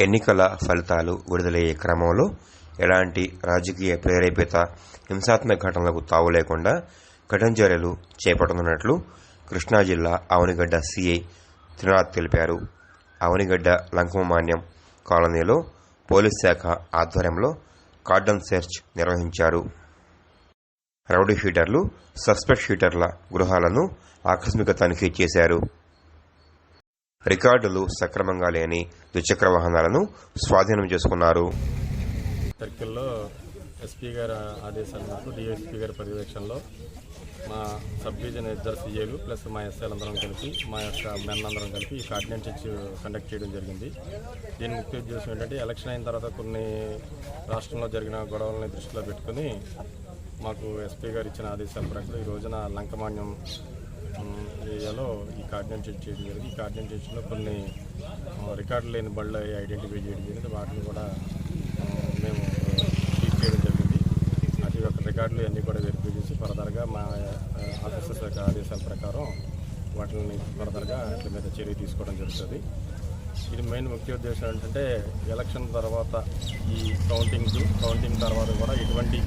ఎన్నికల ఫలితాలు విడుదలయ్యే క్రమంలో ఎలాంటి రాజకీయ ప్రేరేపిత హింసాత్మక ఘటనలకు తావు లేకుండా కఠిన చర్యలు చేపట్టనున్నట్లు కృష్ణా జిల్లా అవనిగడ్డ సీఐ త్రినాథ్ తెలిపారు. అవనిగడ్డ లంకమాన్యం కాలనీలో పోలీస్ శాఖ ఆధ్వర్యంలో కార్డన్ సెర్చ్ నిర్వహించారు. రౌడీ షీటర్లు సస్పెక్ట్ షీటర్ల గృహాలను ఆకస్మిక తనిఖీ చేశారు. రికార్డులు సక్రమంగా లేని ద్విచక్ర వాహనాలను స్వాధీనం చేసుకున్నారు. సర్కిల్లో ఎస్పీ గారి ఆదేశాల మేరకు డిఎస్పీ గారి పర్యవేక్షణలో మా సబ్ డివిజన్ ఇద్దరు సీఏలు ప్లస్ మా ఎస్ఐలు అందరం కలిపి మా యొక్క మెన్ అందరం కలిపి ఈ కార్డినెంట్ చర్చ్ కండక్ట్ చేయడం జరిగింది. దీని ముఖ్య ఉద్దేశం ఏంటంటే ఎలక్షన్ అయిన తర్వాత కొన్ని రాష్ట్రంలో జరిగిన గొడవలని దృష్టిలో పెట్టుకుని మాకు ఎస్పీ గారు ఇచ్చిన ఆదేశాల ప్రకారం ఈ రోజున లంకమాన్యం ఏరియాలో ఈ కార్డినెంట్ చర్చ్ చేయడం జరిగింది. ఈ కార్డినెంట్ చర్చ్లో కొన్ని రికార్డు లేని బళ్ళు ఐడెంటిఫై చేయడం జరిగింది. వాటిని కూడా మేము సీజ్ చేయడం జరిగింది. అది ఒక రికార్డులు అన్నీ కూడా వెరిఫై చేసి ఫర్దర్గా మా ఆ, ఆఫీసర్స్ యొక్క ఆదేశాల ప్రకారం వాటిని ఫర్దర్గా వాటి మీద చర్య తీసుకోవడం జరుగుతుంది. ఇది మెయిన్ ముఖ్య ఉద్దేశం ఏంటంటే ఎలక్షన్ తర్వాత ఈ కౌంటింగ్ కౌంటింగ్ తర్వాత కూడా ఎటువంటి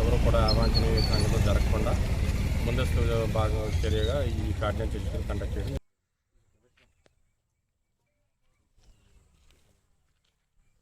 ఎవరు కూడా అవాంఛనీయ సంఘటనలు జరగకుండా ముందస్తు భాగం చర్యగా ఈ కార్డినెన్స్ కండక్ట్ చేయడం